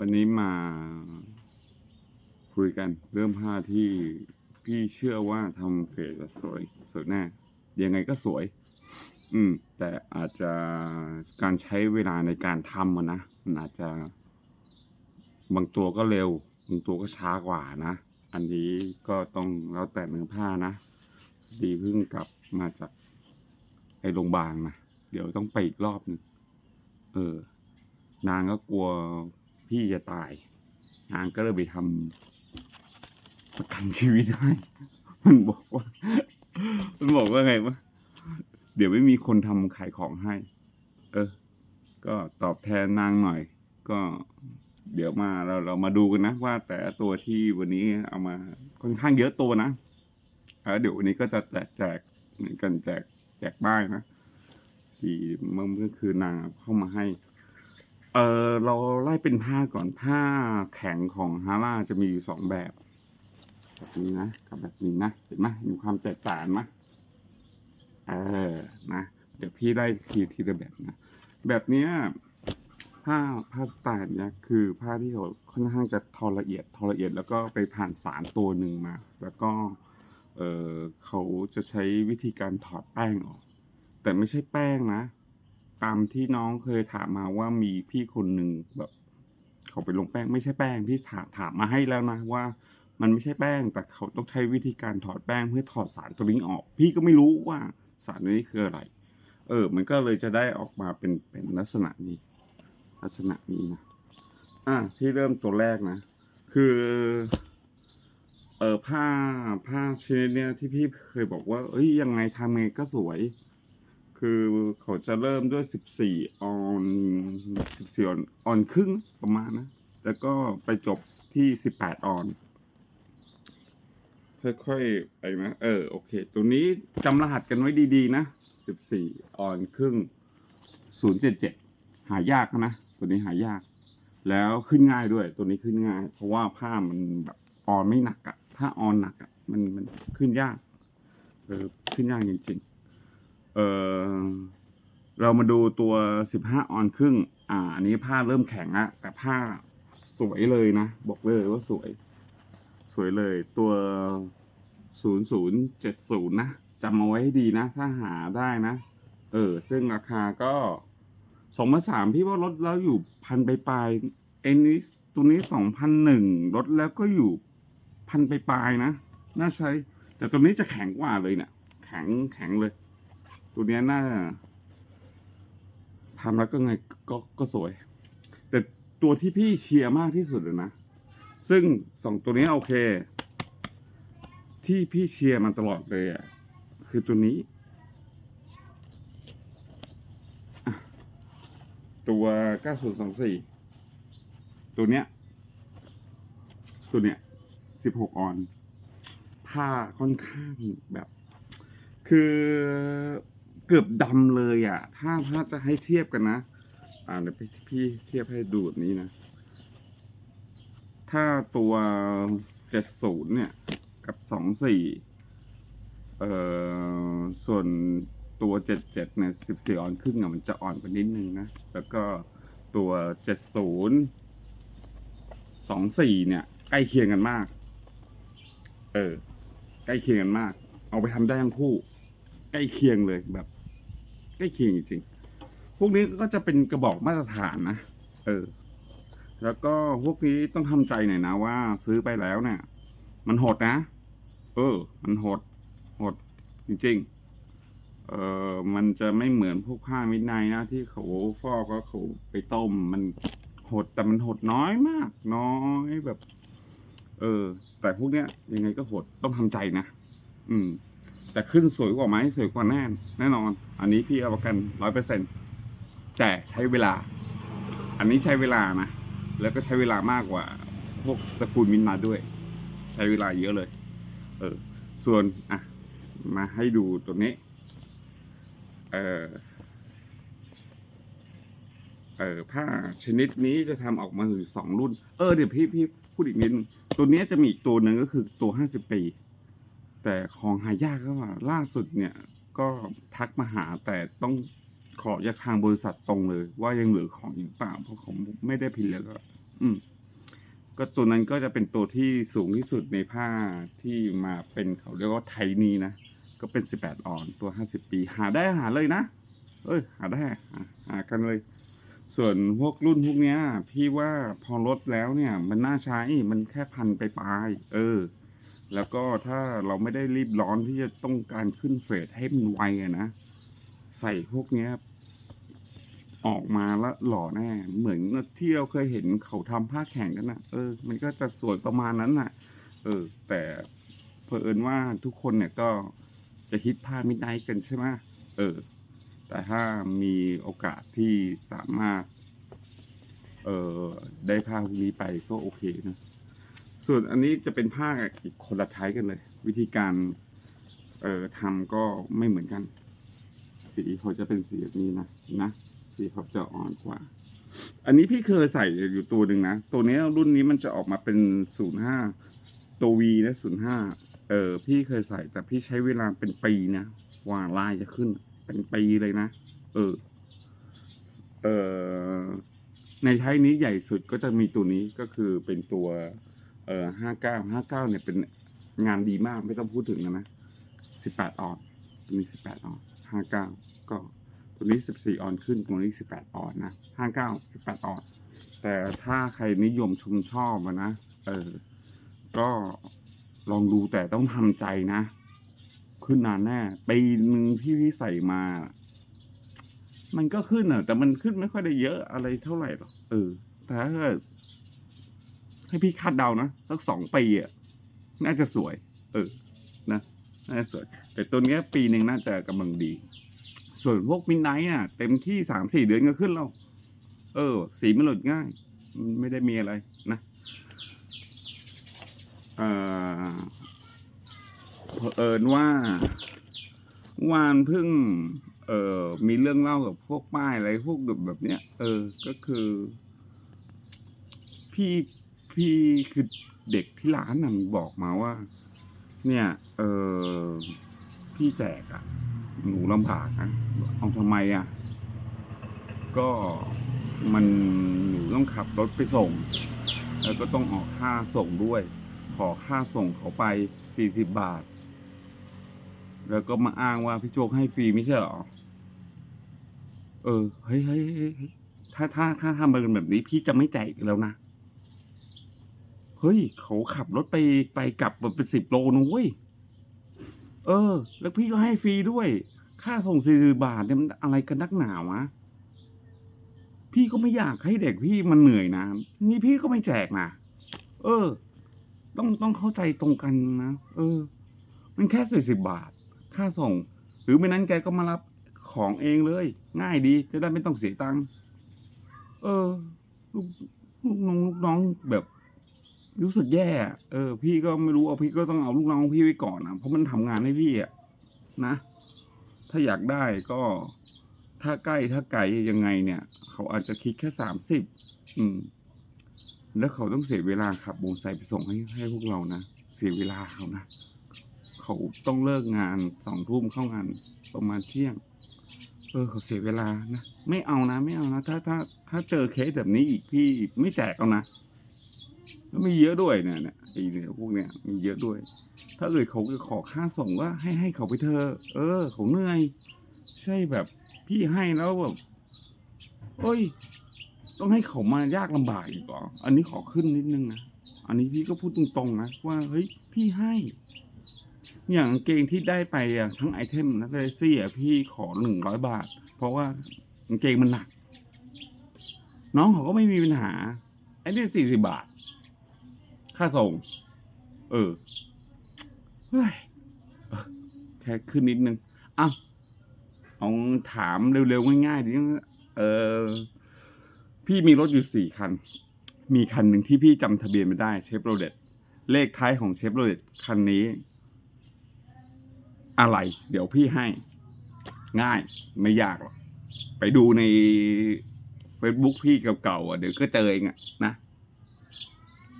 วันนี้มาคุยกันเรื่องผ้าที่พี่เชื่อว่าทำเฟสแล้วสวยสวยแน่ยังไงก็สวย อืม แต่อาจจะการใช้เวลาในการทำอะนะมันอาจจะ บางตัวก็เร็ว บางตัวก็ช้ากว่านะ อันนี้ก็ต้องแล้วแต่เนื้อผ้านะ ดีเพิ่งกลับมาจากไอ้โรงพยาบาลนะเดี๋ยวต้องไปอีกรอบหนึงเออนางก็กลัว พี่จะตาย นางก็เลยไปทำประกันชีวิตให้ มันบอกว่า มันบอกว่าไงวะเดี๋ยวไม่มีคนทำขายของให้ เออ ก็ตอบแทนนางหน่อย ก็เดี๋ยวมาเราเรามาดูกันนะ ว่าแต่ตัวที่วันนี้เอามาค่อนข้างเยอะตัวนะแล้วเดี๋ยววันนี้ก็จะแจกแจกเหมือนกันแจกแจกบ้างนะที่เมื่อคืนนางเข้ามาให้ เออเราไล่เป็นผ้าก่อนผ้าแข็งของฮาร่าจะมีอยู่สองแบบแบบนี้นะกับแบบนี้นะเห็นไหมมีความแตกต่างไหมเออนะเดี๋ยวพี่ไล่ทีทีละแบบนะแบบเนี้ยผ้าผ้าสไตล์เนี้ยคือผ้าที่เขาค่อนข้างจะทอละเอียดทอละเอียดแล้วก็ไปผ่านสารตัวหนึ่งมา แล้วก็เออเขาจะใช้วิธีการถอดแป้งออก แต่ไม่ใช่แป้งนะ ตามที่น้องเคยถามมาว่ามีพี่คนหนึ่งแบบเขาไปลงแป้งไม่ใช่แป้งพี่ถามถามมาให้แล้วนะว่า มันไม่ใช่แป้ง แต่เขาต้องใช้วิธีการถอดแป้งเพื่อถอดสารตัวนี้ออก พี่ก็ไม่รู้ว่าสารตัวนี้คืออะไร เออ มันก็เลยจะได้ออกมาเป็นเป็นลักษณะนี้ ลักษณะนี้นะอะพี่เริ่มตัวแรกนะ คือ เออผ้าผ้าชนิดเนี้ยที่พี่เคยบอกว่า เอ้ยยังไงทำไงก็สวย คือเขาจะเริ่มด้วยสิบสี่ออนสิบสี่ออนออนครึ่งประมาณนะ แล้วก็ไปจบที่สิบแปดออน ค่อยๆไปนะเออ โอเค ตัวนี้จำรหัสกันไว้ดีๆ นะสิบสี่ออนครึ่งศูนย์เจ็ดเจ็ดหายากนะ ตัวนี้หายาก แล้วขึ้นง่ายด้วย ตัวนี้ขึ้นง่าย เพราะว่าผ้ามันแบบออนไม่หนักอะถ้าออนหนักอะมันมันขึ้นยาก เออ ขึ้นยากจริงๆ เออเรามาดูตัวสิบห้าออนครึ่ง อ่าอันนี้ผ้าเริ่มแข็งอะแต่ผ้าสวยเลยนะ บอกเลยว่าสวย สวยเลยตัวศูนย์ศูนย์เจ็ดศูนย์นะจำเอาไว้ให้ดีนะ ถ้าหาได้นะ เออ ซึ่งราคาก็สองพันสามพี่ว่าลดแล้วอยู่พันไปลายๆเอ็นนี้ตัวนี้สองพันหนึ่งลดแล้วก็อยู่พันไปลายนะ น่าใช้ แต่ตัวนี้จะแข็งกว่าเลยเนี่ยแข็งแข็งเลย ตัวนี้น่าทำแล้วก็ไงก็ก็สวย แต่ตัวที่พี่เชียร์มากที่สุดเลยนะ ซึ่งสองตัวนี้โอเค ที่พี่เชียร์มันตลอดเลยอะคือตัวนี้อะตัว 9024 ตัวเนี้ย ตัวเนี้ย 16 ออนผ้าค่อนข้างแบบ คือ เกือบดำเลยอะ ถ้าถ้าจะให้เทียบกันนะ อ่าเดี๋ยวพี่พี่เทียบให้ดูแบบนี้นะ ถ้าตัวเจ็ดศูนย์เนี่ย กับสองสี่เอ่อส่วนตัวเจ็ดเจ็ดเนี่ยสิบสี่ออนครึ่งอะมันจะอ่อนกว่านิดนึงนะ แล้วก็ตัวเจ็ดศูนย์สองสี่เนี่ย ใกล้เคียงกันมาก เออ ใกล้เคียงกันมาก เอาไปทำได้ทั้งคู่ ใกล้เคียงเลยแบบ ใกล้เคียงจริงๆพวกนี้ก็จะเป็นกระบอกมาตรฐานนะ เออ แล้วก็พวกนี้ต้องทำใจหน่อยนะว่า ซื้อไปแล้วเนี่ย มันหดนะ เออ มันหด หดจริงๆ เออมันจะไม่เหมือนพวกผ้ามิดไนนะที่เขาฟอกก็เขาไปต้ม มันหดแต่มันหดน้อยมาก น้อยแบบ เออ แต่พวกเนี้ยยังไงก็หดต้องทำใจนะ อืม แต่ขึ้นสวยกว่าไหมสวยกว่าแน่แน่นอน อันนี้พี่เอาประกันร้อยเปอร์เซ็นแต่ใช้เวลา อันนี้ใช้เวลานะแล้วก็ใช้เวลามากกว่าพวกตระกูลมินมาด้วย ใช้เวลาเยอะเลย เออ ส่วนอะมาให้ดูตัวนี้ เออเออผ้าชนิดนี้จะทำออกมาถึงสองรุ่น เออเดี๋ยวพี่พี่พูดอีกนิดตัวนี้จะมีอีกตัวหนึ่งก็คือตัวห้าสิบปี แต่ของหายากก็ว่าล่าสุดเนี่ยก็ทักมาหาแต่ต้องขอจากทางบริษัทตรงเลย ว่ายังเหลือของอีกเปล่าเพราะของไม่ได้พิมพ์แล้วก็ อืม ก็ตัวนั้นก็จะเป็นตัวที่สูงที่สุดในผ้าที่มาเป็นเขาเรียกว่าไทนีนะก็เป็นสิบแปดออนตัวห้าสิบปี หาได้หาเลยนะเอ้ยหาได้หาหากันเลย ส่วนพวกรุ่นพวกเนี้ย พี่ว่าพอลดแล้วเนี่ย มันน่าใช้มันแค่พันไปปลายเออ แล้วก็ถ้าเราไม่ได้รีบร้อนที่จะต้องการขึ้นเฟสให้มันไวอะนะ ใส่พวกเนี้ย ออกมาแล้วหล่อแน่ เหมือนที่เราเคยเห็นเขาทำผ้าแข่งกันนะเออ มันก็จะสวยประมาณนั้นน่ะ เออ แต่เผอิญว่าทุกคนเนี่ยก็จะฮิตผ้ามิดไนท์กันใช่ไหมเออ แต่ถ้ามีโอกาสที่สามารถ เออได้ผ้าพวกนี้ไปก็โอเคนะ ส่วนอันนี้จะเป็นผ้าอีกคนละไทป์กันเลย วิธีการ เอ่อทำก็ไม่เหมือนกัน สีเขาจะเป็นสีแบบนี้นะนะสีเขาจะอ่อนกว่า อันนี้พี่เคยใส่อยู่ตัวหนึ่งนะ ตัวนี้รุ่นนี้มันจะออกมาเป็นศูนย์ห้าตัววีนะศูนย์ห้าเออพี่เคยใส่ แต่พี่ใช้เวลาเป็นปีนะกว่าลายจะขึ้น เป็นปีเลยนะเออ เออในไทยนี้ใหญ่สุดก็จะมีตัวนี้ก็คือเป็นตัว เออห้าเก้าห้าเก้าเนี่ยเป็นงานดีมากไม่ต้องพูดถึงนะนะสิบแปดออนตัวนี้สิบแปดออนห้าเก้าก็ตัวนี้สิบสี่ออนขึ้นตัวนี้สิบแปดออนนะห้าเก้าสิบแปดออนแต่ถ้าใครนิยมชมชอบนะเออก็ลองดูแต่ต้องทำใจนะ ขึ้นนานแน่ปีหนึ่งที่พี่ใส่มา มันก็ขึ้นอะแต่มันขึ้นไม่ค่อยได้เยอะอะไรเท่าไหร่หรอกเออแต่ถ้าเกิด ให้พี่คาดเดานะสักสองปีอะน่าจะสวย เออ นะน่าจะสวย แต่ตัวนี้ปีหนึ่งน่าจะกำลังดี ส่วนพวกมินไนท์อะ เต็มที่สามสี่เดือนก็ขึ้นแล้ว เออ สีมันหลุดง่าย ไม่ได้มีอะไรนะเออเผอิญว่าวานเพิ่ง เออมีเรื่องเล่ากับพวกป้ายอะไรพวกแบบเนี้ย เออ ก็คือ พี่ พี่คือเด็กที่ร้านน่ะบอกมาว่า เนี่ย เออพี่แจกอะหนูลำบากนะเอาทำไมอะก็มันหนูต้องขับรถไปส่ง แล้วก็ต้องออกค่าส่งด้วย ขอค่าส่งเขาไปสี่สิบบาท แล้วก็มาอ้างว่าพี่โจกให้ฟรีไม่ใช่หรอ เออ เฮ้ยเฮ้ยเฮ้ยถ้าถ้าถ้าทำเป็นแบบนี้ พี่จะไม่แจกอีกแล้วนะ เฮ้ย เขาขับรถไปไปกลับแบบเป็นสิบโลนะเว้ยเออ แล้วพี่ก็ให้ฟรีด้วย ค่าส่งสี่สิบาทเนี่ยมันอะไรกันนักหนาวะพี่ก็ไม่อยากให้เด็กพี่มันเหนื่อยนะ นี่พี่ก็ไม่แจกนะเออ ต้องต้องเข้าใจตรงกันนะเออ มันแค่สี่สิบบาท ค่าส่ง หรือไม่นั้นแกก็มารับของเองเลย ง่ายดี จะได้ไม่ต้องเสียตังค์เออ ลูกลูกน้องลูกน้องแบบ รู้สึกแย่ เออ พี่ก็ไม่รู้เอาพี่ก็ต้องเอาลูกน้องพี่ไว้ก่อนนะเพราะมันทำงานให้พี่อะนะ ถ้าอยากได้ก็ถ้าใกล้ถ้าไกลยังไงเนี่ย เขาอาจจะคิดแค่สามสิบอืม แล้วเขาต้องเสียเวลาขับมอเตอร์ไซค์ไปส่งให้ให้พวกเรานะเสียเวลาเขานะเขาต้องเลิกงานสองทุ่มเข้างานประมาณเที่ยง เออเขาเสียเวลานะไม่เอานะ ไม่เอานะถ้าถ้าถ้าเจอเคสแบบนี้อีกพี่ไม่แจกเอานะ แล้วมีเยอะด้วยเนี่ยเนี่ยไอ้เนี่ยพวกเนี่ยมีเยอะด้วย ถ้าเกิดเขาจะขอค่าส่งก็ให้ให้เขาไปเถอะเออเขาเหนื่อย ใช่แบบพี่ให้แล้วแบบเอ้ย ต้องให้เขามายากลำบากอีกเหรออันนี้ขอขึ้นนิดนึงนะอันนี้พี่ก็พูดตรงๆนะว่าเฮ้ยพี่ให้อย่างกางเกงที่ได้ไปอะทั้งไอเทมนะเลซี่อะพี่ขอหนึ่งร้อยบาท เพราะว่ากางเกงมันหนัก น้องเขาก็ไม่มีปัญหาไอ้นี่สี่สิบาท ค่าส่ง เออแค่ขึ้นนิดนึงอ้าวเอาถามเร็วๆง่ายๆดิเออ พี่มีรถอยู่สี่คัน มีคันหนึ่งที่พี่จำทะเบียนไม่ได้เชฟโรเลตเลขท้ายของเชฟโรเลตคันนี้ อะไร เดี๋ยวพี่ให้ ง่ายไม่ยากหรอก ไปดูใน Facebook พี่เก่าๆอะ เดี๋ยวก็เจอเองอะนะ